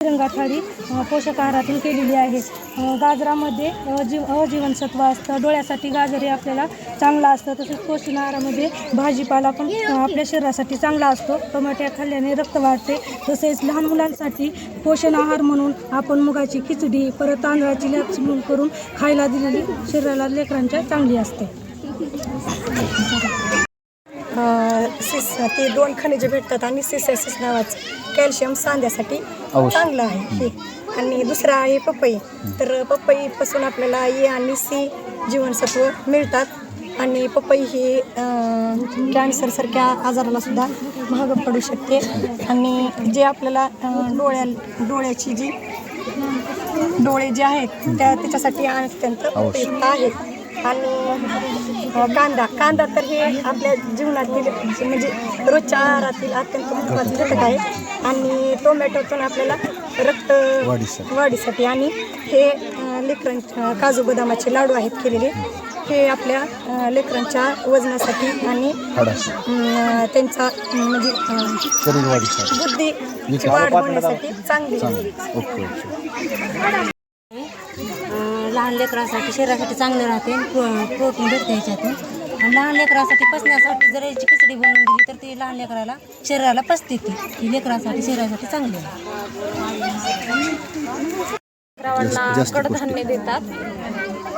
तिरंगा थाळी पोषक आहारातून केलेली आहे. गाजरामध्ये जीव अजीवनसत्व असतं. डोळ्यासाठी गाजर हे आपल्याला चांगलं असतं. तसेच पोषण आहारामध्ये भाजीपाला पण आपल्या शरीरासाठी चांगला असतो. टोमॅटो खाल्ल्याने रक्त वाढते. तसेच लहान मुलांसाठी पोषण आहार म्हणून आपण मुगाची खिचडी परत तांदळाची लक्ष करून खायला दिलेली शरीराला लेकरांच्या चांगली असते. सिस ते दोन खनिजे भेटतात आणि सिसेसिस नावाचं कॅल्शियम सांध्यासाठी. चांगलं आहे हे. आणि दुसरा आहे पपई. तर पपईपासून आपल्याला ए आणि सी जीवनसत्व मिळतात. आणि पपई ही कॅन्सरसारख्या आजाराला सुद्धा महाग पडू शकते. आणि जे आपल्याला डोळ्या डोळ्याची जी डोळे जे आहेत त्या त्याच्यासाठी अत्यंत उपयुक्त आहेत. आणि कांदा. कांदा तर हे आपल्या जीवनातील म्हणजे रोजच्या आहारातील अत्यंत महत्त्वाचे घटक आहे. आणि टोमॅटोतून आपल्याला रक्त वाढीसाठी. आणि हे लेकरां काजू बदामाचे लाडू आहेत केलेले. हे आपल्या लेकरांच्या वजनासाठी आणि त्यांचा म्हणजे बुद्धीची वाढ होण्यासाठी चांगली. लहान लेकरांसाठी शरीरासाठी चांगलं राहते प्रो- प्रोटीन भेटते ह्याच्यातून आणि लहान लेकरांसाठी पचण्यासाठी जर याची खिचडी बनवून दिली तर ती लहान लेकराला शरीराला पचते ती. ही लेकरांसाठी शरीरासाठी चांगली लेकरांना कडधान्य देतात.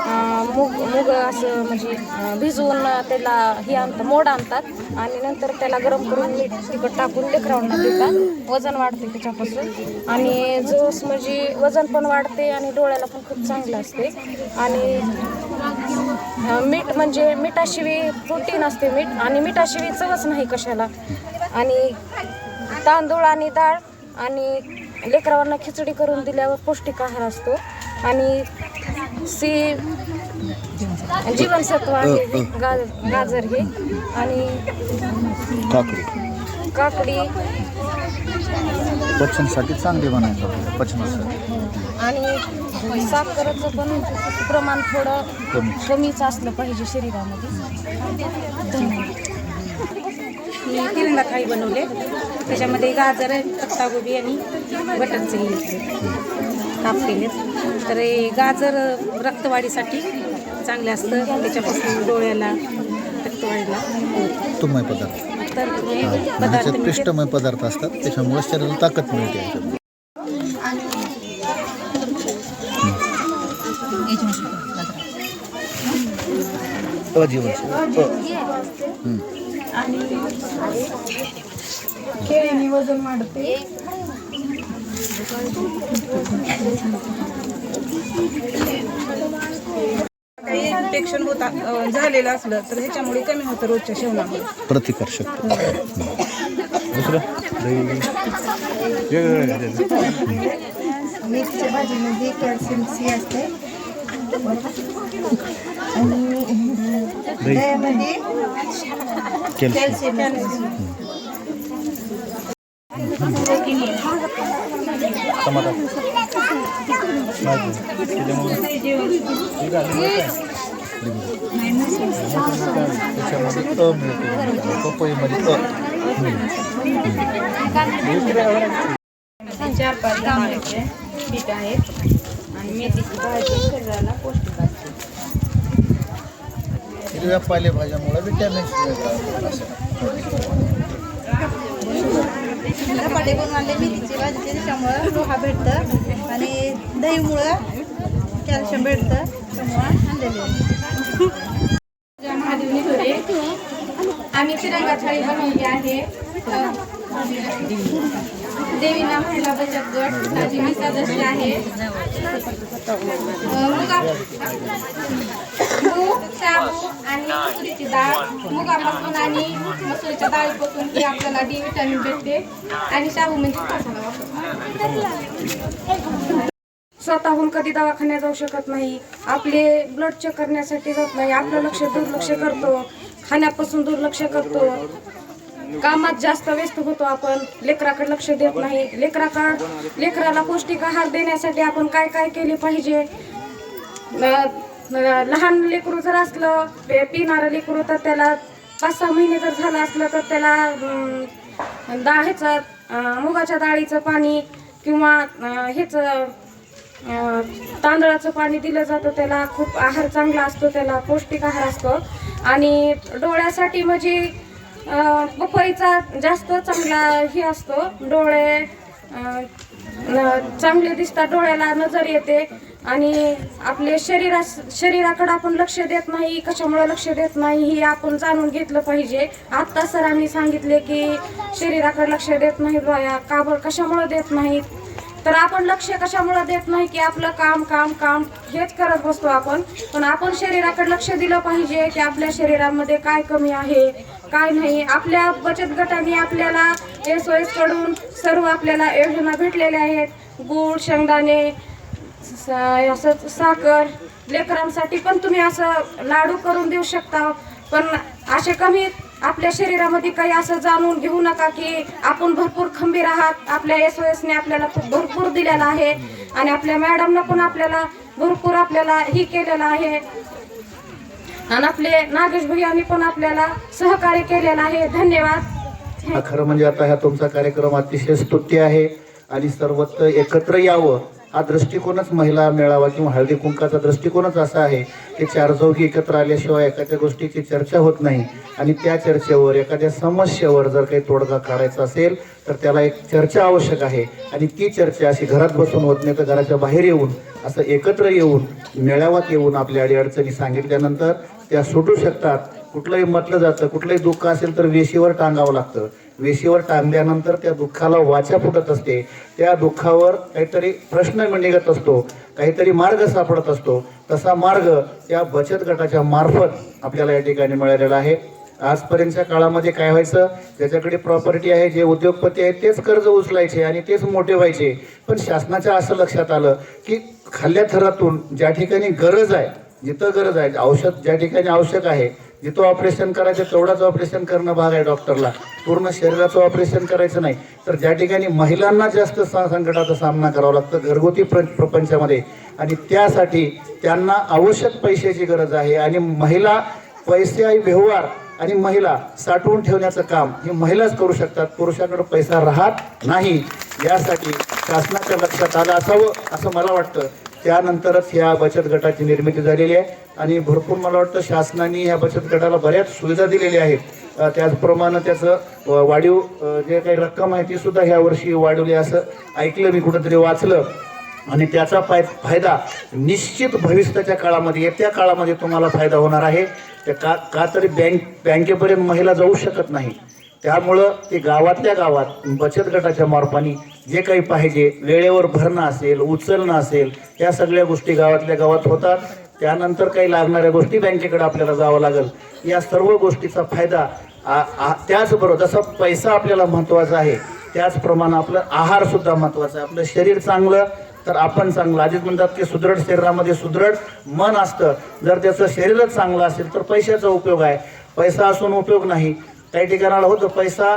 मूग मूग असं म्हणजे भिजवून त्याला हे आणतात मोड आणतात. आणि नंतर त्याला गरम करून मीठ तिखट टाकून लेकरांना देतात. वजन वाढते त्याच्यापासून. आणि जोस म्हणजे वजन पण वाढते आणि डोळ्याला पण खूप चांगलं असते. आणि मीठ म्हणजे मिठाशिवाय प्रोटीन असते मीठ. आणि मिठाशिवाय चवच नाही कशाला. आणि तांदूळ आणि डाळ आणि लेकरांना खिचडी करून दिल्यावर पौष्टिक आहार असतो. आणि सी जीवनसत्व आहे हे, गा गाजर हे आणि काकडी. काकडी. पचनसाठी चांगली बनायचं पचनासाठी. आणि साखरेचं पण प्रमाण थोडं कमी कमीच असलं पाहिजे शरीरामध्ये. मी तिरंगा थाळी बनवले. त्याच्यामध्ये गाजर पत्तागोबी आणि बटर चिल्ली काप केलेत तर हे गाजर रक्तवाढीसाठी चांगले असतं. त्याच्यापासून डोळ्याला रक्तवाढीला. तुमय पदार्थ. तर हे आणि पदार्थ ह्याच्यात मी पिष्टमय पदार्थ असतात. त्याच्यामुळे शरीराला ताकद मिळते याच्यात. अजीवनसत्व अ. हं. केळीने वजन वाढते. इन्फेक्शन होता झालेलं असलं तर ह्याच्यामुळे कमी होतं रोजच्या जेवणामुळे. प्रतिकार शक्ती दुसरं भाजीमध्ये कॅल्शियम सी असते. आणि दह्यामध्ये कॅल्शियम. टमाटा त्याच्यामध्ये अ मिळते पपईमध्ये अ चार पाच टमाट्याचे पीठ आहेत आणि मेथीची भाजी शरीराला पौष्टिक असते हिरव्या पालेभाज्यामुळे विटॅमिन्स मिळतात धपाटे बनवून आणले मेथीची भाजी त्याच्यामुळं लोहा भेटतं. आणि दहीमुळं कॅल्शियम भेटतं त्यामुळं आणलेले आम्ही तिरंगा थाळी बनवली आहे. देवीना महिला बचत गट मी सदस्य आहे. शाबू आणि मसुरीची डाळ मुगापासून आणि मसुरीच्या डाळीपासून ही आपल्याला डी विटॅमिन भेटते. आणि शाबू म्हणजे स्वतःहून कधी दवाखान्यात जाऊ शकत नाही. आपले ब्लड चेक करण्यासाठी जात नाही. आपलं लक्ष दुर्लक्ष करतो. खाण्यापासून दुर्लक्ष करतो. कामात जास्त व्यस्त होतो आपण. लेकराकडे लक्ष देत नाही. लेकराकड लेकराला पौष्टिक आहार देण्यासाठी आपण काय काय केले पाहिजे? लहान लेकरू जर असलं पिणारं लेकरू तर त्याला पाच सहा महिने जर झालं असलं तर त्याला अं, मुगाच्या डाळीचं पाणी किंवा अं, हेच तांदळाचं पाणी दिलं जातं त्याला खूप आहार चांगला असतो त्याला पौष्टिक आहार असतो. आणि डोळ्यासाठी म्हणजे पपईचा जास्त चांगला हे असतो डोळे चांगले दिसतात डोळ्याला नजर येते. आणि आपले शरीरा शरीराकडे आपण लक्ष देत नाही कशामुळे लक्ष देत नाही हे आपण जाणून घेतलं पाहिजे. आत्ता सरांनी सांगितले की शरीराकडे लक्ष देत नाही बाया का बरं कशामुळे देत नाहीत? तर आपण लक्ष कशामुळे देत नाही की आपलं काम काम काम हेच करत बसतो आपण? पण आपण शरीराकडे लक्ष दिलं पाहिजे की आपल्या शरीरामध्ये काय कमी आहे काय नाही. आपल्या बचत गटाने आपल्याला एस ओ एसकडून सर्व आपल्याला योजना भेटलेल्या आहेत. गूळ शेंगदाणे असं साखर लेकरांसाठी पण तुम्ही असं लाडू करून देऊ शकता. पण असे कमी आपल्या शरीरामध्ये काही असं जाणून घेऊ नका की आपण भरपूर खंबीर आहात. आपल्या एस ओ एसने आपल्याला खूप भरपूर दिलेला आहे आणि आपल्या मॅडमनं पण आपल्याला भरपूर आपल्याला ही केलेलं आहे. आणि आपले नागेश भैयानी पण आपल्याला सहकार्य केलेलं आहे. धन्यवाद. खरं म्हणजे आता हा तुमचा कार्यक्रम अतिशय स्तुत्य आहे आणि सर्वत्र एकत्र यावं. हा दृष्टिकोनच महिला मेळावा किंवा हळदी कुंकाचा दृष्टिकोनच असा आहे की चार चौघी एकत्र आल्याशिवाय एखाद्या गोष्टीची चर्चा होत नाही. आणि त्या चर्चेवर एखाद्या समस्येवर जर काही तोडगा काढायचा असेल तर त्याला एक चर्चा आवश्यक आहे. आणि ती चर्चा अशी घरात बसून होत नाही तर घराच्या बाहेर येऊन असं एकत्र येऊन मेळाव्यात येऊन आपल्या अडीअडचणी सांगितल्यानंतर त्या सुटू शकतात. कुठलंही म्हटलं जातं कुठलंही दुःख असेल तर वेशीवर टांगावं लागतं. वेशीवर टांगल्यानंतर त्या दुःखाला वाचा फुटत असते. त्या दुःखावर काहीतरी प्रश्न निघत असतो काहीतरी मार्ग सापडत असतो. तसा मार्ग त्या बचत गटाच्या मार्फत आपल्याला या ठिकाणी मिळालेला आहे. आजपर्यंतच्या काळामध्ये काय व्हायचं? ज्याच्याकडे प्रॉपर्टी आहे जे उद्योगपती आहेत तेच कर्ज उचलायचे आणि तेच मोठे व्हायचे. पण शासनाच्या असं लक्षात आलं की खाल्ल्या थरातून ज्या ठिकाणी गरज आहे जिथं गरज आहे औषध ज्या ठिकाणी आवश्यक आहे जिथं ऑपरेशन करायचं तेवढाच ऑपरेशन करणं भाग आहे डॉक्टरला पूर्ण शरीराचं ऑपरेशन करायचं नाही. तर ज्या ठिकाणी महिलांना जास्त संकटाचा सामना करावा लागतो घरगुती प्र प्रपंचामध्ये. आणि त्यासाठी त्यांना आवश्यक पैशाची गरज आहे. आणि महिला पैसे व्यवहार आणि महिला साठवून ठेवण्याचं काम हे महिलाच करू शकतात. पुरुषाकडे पैसा राहत नाही. यासाठी शासनाच्या लक्षात आलं असावं असं मला वाटतं. त्यानंतरच ह्या बचत गटाची निर्मिती झालेली आहे. आणि भरपूर मला वाटतं शासनाने ह्या बचत गटाला बऱ्याच सुविधा दिलेल्या आहेत. त्याचप्रमाणे त्याचं वाढीव जे काही रक्कम आहे ती सुद्धा ह्या वर्षी वाढवली. असं ऐकलं मी कुठंतरी वाचलं. आणि त्याचा फाय फायदा निश्चित भविष्याच्या काळामध्ये येत्या काळामध्ये तुम्हाला फायदा होणार आहे. त्या का का तरी बँक बँकेपर्यंत महिला जाऊ शकत नाही. त्यामुळं ते गावातल्या गावात बचत गटाच्या मार्फाने जे काही पाहिजे वेळेवर भरणं असेल उचलणं असेल या सगळ्या गोष्टी गावातल्या गावात होतात. त्यानंतर काही लागणाऱ्या गोष्टी बँकेकडे आपल्याला जावं लागेल. या सर्व गोष्टीचा फायदा आ- आ- त्याचबरोबर जसा पैसा आपल्याला महत्त्वाचा आहे त्याचप्रमाणे आपलं आहारसुद्धा महत्त्वाचा आहे. आपलं शरीर चांगलं तर आपण चांगलं. आधीच म्हणतात की सुदृढ शरीरामध्ये सुदृढ मन असतं. जर त्याचं शरीरच चांगलं असेल तर पैशाचा उपयोग आहे. पैसा असून उपयोग नाही. काही ठिकाणाला होतं पैसा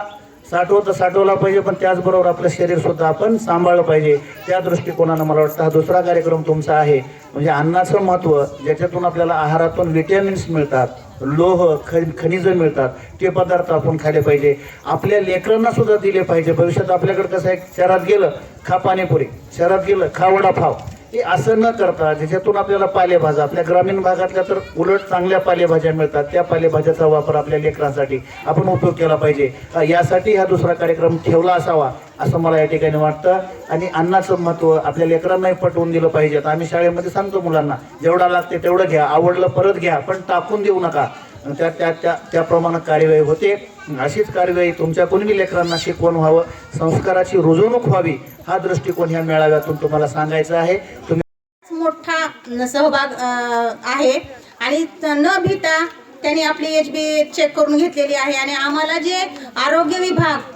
साठवतं साठवला पाहिजे पण त्याचबरोबर आपलं शरीर सुद्धा आपण सांभाळलं पाहिजे. त्या दृष्टिकोनानं मला वाटतं हा दुसरा कार्यक्रम तुमचा आहे. म्हणजे अन्नाचं महत्त्व ज्याच्यातून आपल्याला आहारातून विटॅमिन्स मिळतात लोह ख खनिजं मिळतात ते पदार्थ आपण खाल्ले पाहिजे. आपल्या लेकरांना सुद्धा दिले पाहिजे. भविष्यात आपल्याकडे कसं आहे शहरात गेलं खा पाणीपुरी. शहरात गेलं खा वडापाव. की असं न करता ज्याच्यातून आपल्याला पालेभाज्या आपल्या ग्रामीण भागातल्या तर उलट चांगल्या पालेभाज्या मिळतात. त्या पालेभाज्याचा वापर आपल्या लेकरांसाठी आपण उपयोग केला पाहिजे. यासाठी हा दुसरा कार्यक्रम ठेवला असावा असं मला या ठिकाणी वाटतं. आणि अन्नाचं महत्त्व आपल्या लेकरांनाही पटवून दिलं पाहिजे. आम्ही शाळेमध्ये सांगतो मुलांना जेवढा लागते तेवढं घ्या आवडलं परत घ्या पण टाकून देऊ नका. त्या त्या त्या त्याप्रमाणे कार्यवाही होते. अशीच कार्यवाही तुमच्या कोणी लेकरांना शिकवण व्हावं संस्काराची रुजवणूक व्हावी हा दृष्टिकोन ह्या मेळाव्यातून तुम्हाला सांगायचा आहे. तुम्ही मोठा सहभाग आहे. आणि न भीता त्यांनी आपली एच बी चेक करून घेतलेली आहे. आणि आम्हाला जे आरोग्य विभाग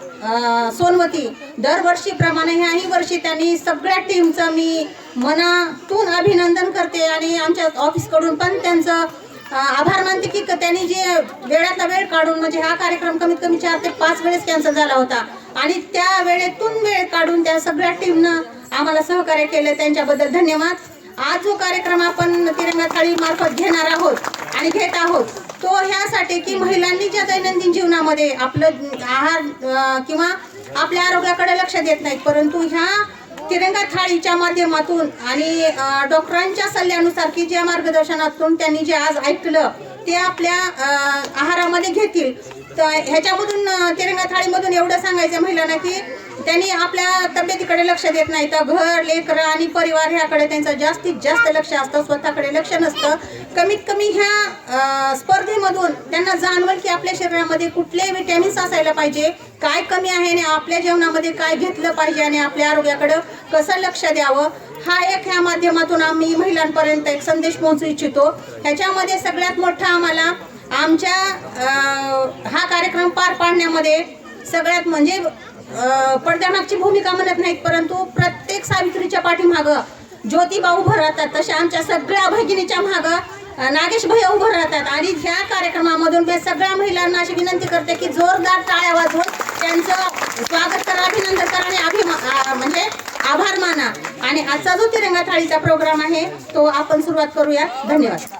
सोनवती दरवर्षीप्रमाणे ह्याही वर्षी त्यांनी सगळ्या टीमचं मी मनातून अभिनंदन करते. आणि आमच्या ऑफिसकडून पण त्यांचं आभार मानते की त्यांनी जे वेळातला वेळ काढून म्हणजे हा कार्यक्रम कमीत कमी चार ते पाच वेळेस कॅन्सल झाला होता. आणि त्या वेळेतून वेळ काढून त्या सगळ्या टीमनं आम्हाला सहकार्य केलं. त्यांच्याबद्दल धन्यवाद. आज जो कार्यक्रम आपण तिरंगा थाळी मार्फत घेणार आहोत आणि घेत आहोत तो ह्यासाठी की महिलांनी ज्या दैनंदिन जीवनामध्ये आपलं आहार किंवा आपल्या आरोग्याकडे लक्ष देत नाहीत परंतु ह्या तिरंगा थाळीच्या माध्यमातून आणि डॉक्टरांच्या सल्ल्यानुसार की ज्या मार्गदर्शनातून त्यांनी जे आज ऐकलं ते आपल्या आहारामध्ये घेतील. तर ह्याच्यामधून तिरंगा थाळीमधून एवढं सांगायचं महिलांना की त्यांनी आपल्या तब्येतीकडे लक्ष देत नाही तर घर लेकरं आणि परिवार ह्याकडे त्यांचं जास्तीत जास्त लक्ष असतं स्वतःकडे लक्ष नसतं. कमीत कमी ह्या स्पर्धेमधून त्यांना जाणवल की आपल्या शरीरामध्ये कुठले विटॅमिन्स असायला पाहिजे. काय कमी आहे आणि आपल्या जेवणामध्ये काय घेतलं पाहिजे आणि आपल्या आरोग्याकडं कसं लक्ष द्यावं? हा एक ह्या माध्यमातून आम्ही महिलांपर्यंत एक संदेश पोहोचू इच्छितो. ह्याच्यामध्ये सगळ्यात मोठा आम्हाला आमच्या हा कार्यक्रम पार पाडण्यामध्ये सगळ्यात म्हणजे पडद्यामागची भूमिका म्हणत नाहीत परंतु प्रत्येक सावित्रीच्या पाठीमागं ज्योतिबा उभं राहतात तशा आमच्या सगळ्या भगिनीच्या मागं नागेश भैया उभं राहतात. आणि ह्या कार्यक्रमामधून मी सगळ्या महिलांना अशी विनंती करते की जोरदार टाळ्या वाजवून त्यांचं स्वागत करा अभिनंदन करा आणि अभिमा म्हणजे आभार माना. आणि आजचा जो तिरंगा थाळीचा प्रोग्राम आहे तो आपण सुरुवात करूया. धन्यवाद.